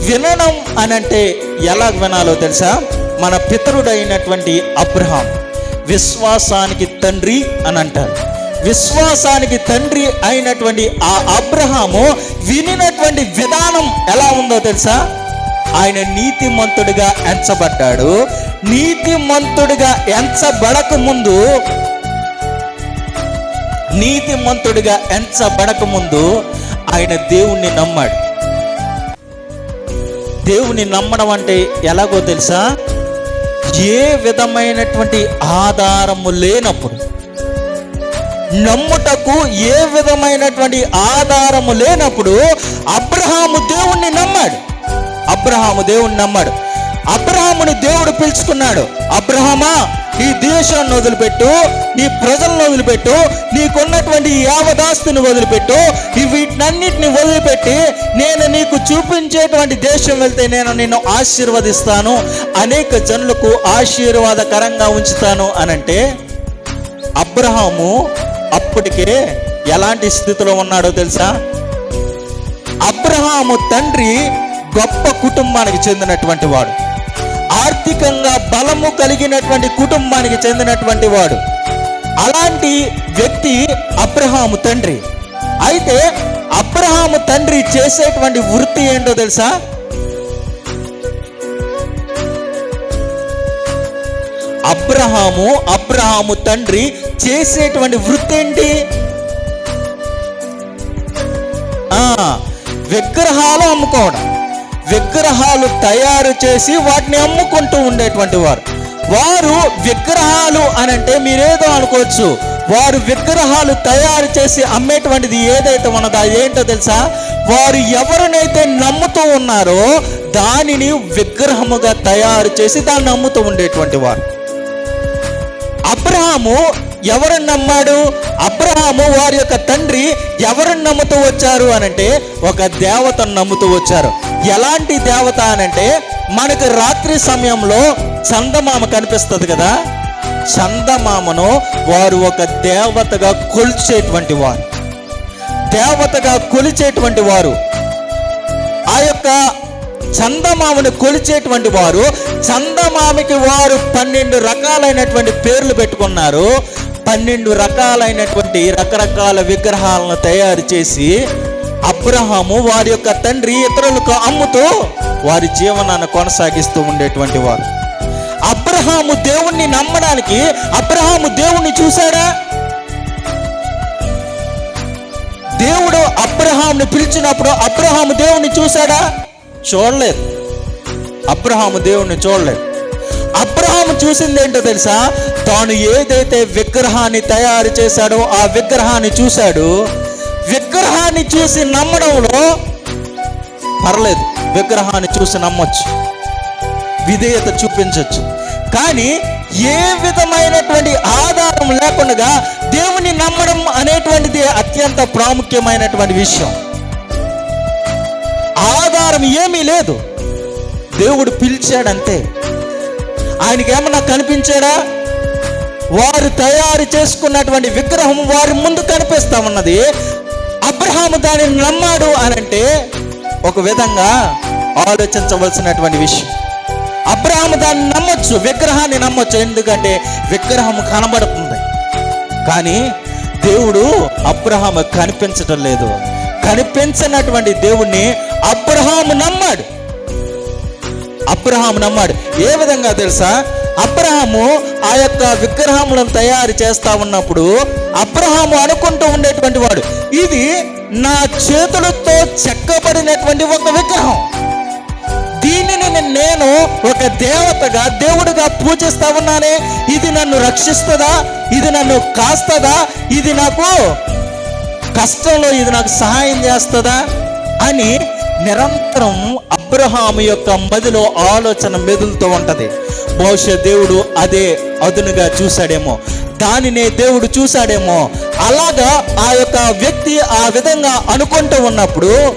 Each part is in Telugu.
వినడం అనంటే ఎలా వినాలో తెలుసా? మన పితరుడైనటువంటి అబ్రహాం విశ్వాసానికి తండ్రి అని అంటారు విశ్వాసానికి తండ్రి అయినటువంటి ఆ అబ్రహాము వినినటువంటి విధానం ఎలా ఉందో తెలుసా? ఆయన నీతిమంతుడిగా ఎంచబడ్డాడు. నీతిమంతుడిగా ఎంచబడక ముందు నీతిమంతుడిగా ఎంచబడక ముందు ఆయన దేవుణ్ణి నమ్మాడు. దేవుని నమ్మడం అంటే ఎలాగో తెలుసా? ఏ విధమైనటువంటి ఆధారము లేనప్పుడు నమ్ముటకు ఏ విధమైనటువంటి ఆధారము లేనప్పుడు అబ్రహాము దేవుణ్ణి నమ్మాడు. అబ్రహాము దేవుణ్ణి నమ్మాడు. అబ్రహాముని దేవుడు పిలుచుకున్నాడు. అబ్రహమా ఈ దేశాన్ని వదిలిపెట్టు నీ ప్రజలను వదిలిపెట్టు నీకున్నటువంటి ఈ యావదాస్తుని వదిలిపెట్టు. వీటినన్నిటిని వదిలిపెట్టి నేను నీకు చూపించేటువంటి దేశం వెళ్తే నేను నిన్ను ఆశీర్వదిస్తాను. అనేక జనులకు ఆశీర్వాదకరంగా ఉంచుతాను అనంటే అబ్రహాము అప్పటికే ఎలాంటి స్థితిలో ఉన్నాడో తెలుసా? అబ్రహాము తండ్రి గొప్ప కుటుంబానికి చెందినటువంటి వాడు. ఆర్థికంగా బలము కలిగినటువంటి కుటుంబానికి చెందినటువంటి వాడు. అలాంటి వ్యక్తి అబ్రహాము తండ్రి. అయితే అబ్రహాము తండ్రి చేసేటువంటి వృత్తి ఏంటో తెలుసా? అబ్రహాము అబ్రహాము తండ్రి చేసేటువంటి వృత్తి ఏంటి? ఆ, విగ్రహాలు అమ్ముకోవడం. విగ్రహాలు తయారు చేసి వాటిని అమ్ముకుంటూ ఉండేటువంటి వారు. వారు విగ్రహాలు అని అంటే మీరేదో అనుకోవచ్చు. వారు విగ్రహాలు తయారు చేసి అమ్మేటువంటిది ఏదైతే ఉన్నదో ఏంటో తెలుసా? వారు ఎవరినైతే నమ్ముతూ ఉన్నారో దానిని విగ్రహముగా తయారు చేసి దాన్ని నమ్ముతూ ఉండేటువంటి వారు. అబ్రహాము ఎవరిని నమ్మాడు? అబ్రహాము వారి యొక్క తండ్రి ఎవరిని నమ్ముతూ వచ్చారు అనంటే ఒక దేవతను నమ్ముతూ వచ్చారు. ఎలాంటి దేవత అనంటే మనకు రాత్రి సమయంలో చందమామ కనిపిస్తుంది కదా? చందమామను వారు ఒక దేవతగా కొలిచేటువంటి వారు. దేవతగా కొలిచేటువంటి వారు. ఆ యొక్క చందమామను కొలిచేటువంటి వారు చందమామకి వారు పన్నెండు రకాలైనటువంటి పేర్లు పెట్టుకున్నారు. పన్నెండు రకాలైనటువంటి రకరకాల విగ్రహాలను తయారు చేసి అబ్రహాము వారి యొక్క తండ్రి ఇతరులకు అమ్ముతూ వారి జీవనాన్ని కొనసాగిస్తూ ఉండేటువంటి వారు. అబ్రహాము దేవుణ్ణి నమ్మడానికి అబ్రహాము దేవుణ్ణి చూశాడా? దేవుడు అబ్రహాంని పిలిచినప్పుడు అబ్రహాము దేవుణ్ణి చూశాడా? చూడలేదు. అబ్రహాము దేవుణ్ణి చూడలేదు. అబ్రహాం చూసింది ఏంటో తెలుసా? తాను ఏదైతే విగ్రహాన్ని తయారు చేశాడో ఆ విగ్రహాన్ని చూశాడు. విగ్రహాన్ని చూసి నమ్మడంలో పర్లేదు విగ్రహాన్ని చూసి నమ్మొచ్చు. విధేయత చూపించవచ్చు కానీ ఏ విధమైనటువంటి ఆధారం లేకుండా దేవుని నమ్మడం అనేటువంటిది అత్యంత ప్రాముఖ్యమైనటువంటి విషయం. ఆధారం ఏమీ లేదు. దేవుడు పిలిచాడంతే. ఆయనకి ఏమన్నా కనిపించాడా? వారు తయారు చేసుకున్నటువంటి విగ్రహం వారి ముందు కనిపిస్తా ఉన్నది. అబ్రహాము దానిని నమ్మాడు అని అంటే ఒక విధంగా ఆలోచించవలసినటువంటి విషయం. అబ్రహాము దాన్ని నమ్మొచ్చు విగ్రహాన్ని నమ్మొచ్చు. ఎందుకంటే విగ్రహం కనబడుతుంది. కానీ దేవుడు అబ్రహాము కనిపించటం లేదు. కనిపించినటువంటి దేవుణ్ణి అబ్రహాము నమ్మాడు. అబ్రహాం నమ్మాడు. ఏ విధంగా తెలుసా? అబ్రహాము ఆ యొక్క విగ్రహములను తయారు చేస్తా ఉన్నప్పుడు అబ్రహాము అనుకుంటూ ఉండేటువంటి వాడు ఇది నా చేతులతో చెక్కబడినటువంటి ఒక విగ్రహం. దీనిని నేను ఒక దేవతగా దేవుడిగా పూజిస్తా ఉన్నానే. ఇది నన్ను రక్షిస్తుందా? ఇది నన్ను కాస్తుందా? ఇది నాకు కష్టంలో ఇది నాకు సహాయం చేస్తుందా? అని నిరంతరం అబ్రహాము యొక్క మదిలో ఆలోచన మెదులుతూ ఉంటది. బహుశా దేవుడు అదే అదునుగా చూశాడేమో. దానినే దేవుడు చూశాడేమో. అలాగా ఆ యొక్క వ్యక్తి ఆ విధంగా అనుకుంటూ ఉన్నప్పుడు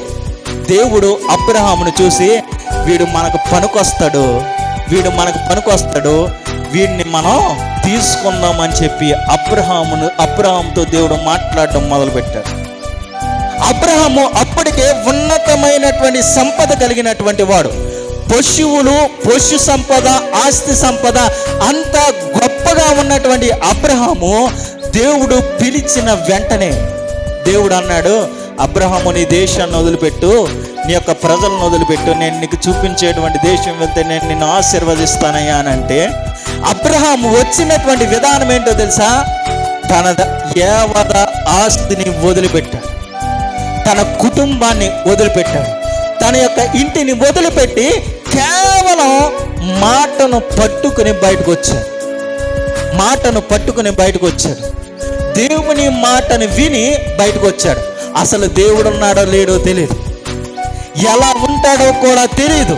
దేవుడు అబ్రహామును చూసి వీడు మనకు పనికొస్తాడు. వీడు మనకు పనికొస్తాడు. వీడిని మనం తీసుకుందామని చెప్పి అబ్రహామును అబ్రహాంతో దేవుడు మాట్లాడడం మొదలుపెట్టాడు అబ్రహము అప్పటికే ఉన్నతమైనటువంటి సంపద కలిగినటువంటి వాడు. పశువులు పశు సంపద ఆస్తి సంపద అంత గొప్పగా ఉన్నటువంటి అబ్రహము దేవుడు పిలిచిన వెంటనే దేవుడు అన్నాడు అబ్రహము నీ దేశాన్ని వదిలిపెట్టు నీ యొక్క ప్రజలను వదిలిపెట్టు నేను నీకు చూపించేటువంటి దేశం వెళ్తే నేను నిన్ను ఆశీర్వదిస్తానయ్యా అని అంటే అబ్రహాము వచ్చినటువంటి విధానం ఏంటో తెలుసా? తన ద- యావద ఆస్తిని వదిలిపెట్టాడు. తన కుటుంబాన్ని వదిలిపెట్టాడు. తన యొక్క ఇంటిని వదిలిపెట్టి కేవలం మాటను పట్టుకుని బయటకు వచ్చాడు మాటను పట్టుకుని బయటకు వచ్చాడు దేవుని మాటను విని బయటకు వచ్చాడు అసలు దేవుడు ఉన్నాడో లేడో తెలియదు ఎలా ఉంటాడో కూడా తెలియదు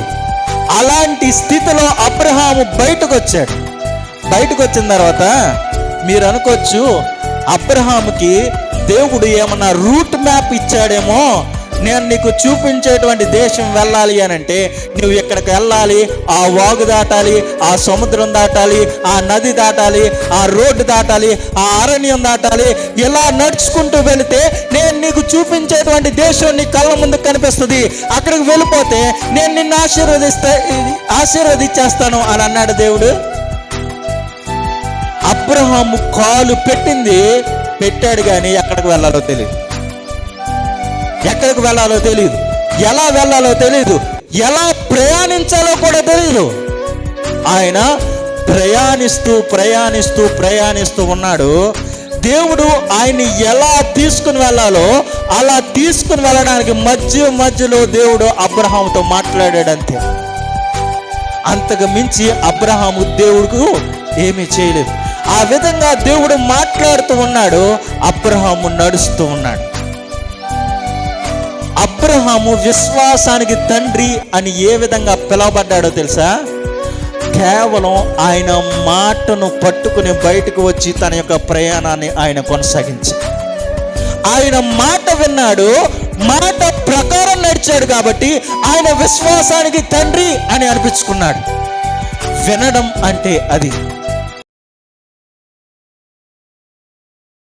అలాంటి స్థితిలో అబ్రహాము బయటకు వచ్చాడు బయటకు వచ్చిన తర్వాత మీరు అనుకోవచ్చు అబ్రహాముకి దేవుడు ఏమన్నా రూట్ మ్యాప్ ఇచ్చాడేమో నేను నీకు చూపించేటువంటి దేశం వెళ్ళాలి అని అంటే నువ్వు ఇక్కడికి వెళ్ళాలి ఆ వాగు దాటాలి ఆ సముద్రం దాటాలి ఆ నది దాటాలి ఆ రోడ్డు దాటాలి ఆ అరణ్యం దాటాలి ఇలా నడుచుకుంటూ వెళితే నేను నీకు చూపించేటువంటి దేశం నీ కళ్ళ ముందు కనిపిస్తుంది. అక్కడికి వెళ్ళిపోతే నేను నిన్ను ఆశీర్వదిస్తే ఆశీర్వదించేస్తాను అని అన్నాడు దేవుడు. అబ్రహాము కాలు పెట్టింది పెట్టాడు కానీ ఎక్కడికి వెళ్ళాలో తెలియదు ఎక్కడికి వెళ్ళాలో తెలియదు ఎలా వెళ్ళాలో తెలియదు ఎలా ప్రయాణించాలో కూడా తెలియదు ఆయన ప్రయాణిస్తూ ప్రయాణిస్తూ ప్రయాణిస్తూ ఉన్నాడు. దేవుడు ఆయన్ని ఎలా తీసుకుని వెళ్ళాలో అలా తీసుకుని వెళ్ళడానికి మధ్య మధ్యలో దేవుడు అబ్రహాముతో మాట్లాడాడు అంతే. అంతకు మించి అబ్రహాము దేవుడుకు ఏమీ చేయలేదు. ఆ విధంగా దేవుడు మాట్లాడుతూ ఉన్నాడు. అబ్రహాము నడుస్తూ ఉన్నాడు. అబ్రహాము విశ్వాసానికి తండ్రి అని ఏ విధంగా పిలువబడ్డాడో తెలుసా? కేవలం ఆయన మాటను పట్టుకుని బయటకు వచ్చి తన యొక్క ప్రయాణాన్ని ఆయన కొనసాగించాడు. ఆయన మాట విన్నాడు మాట ప్రకారం నడిచాడు కాబట్టి ఆయన విశ్వాసానికి తండ్రి అని అనిపించుకున్నాడు. వినడం అంటే అది.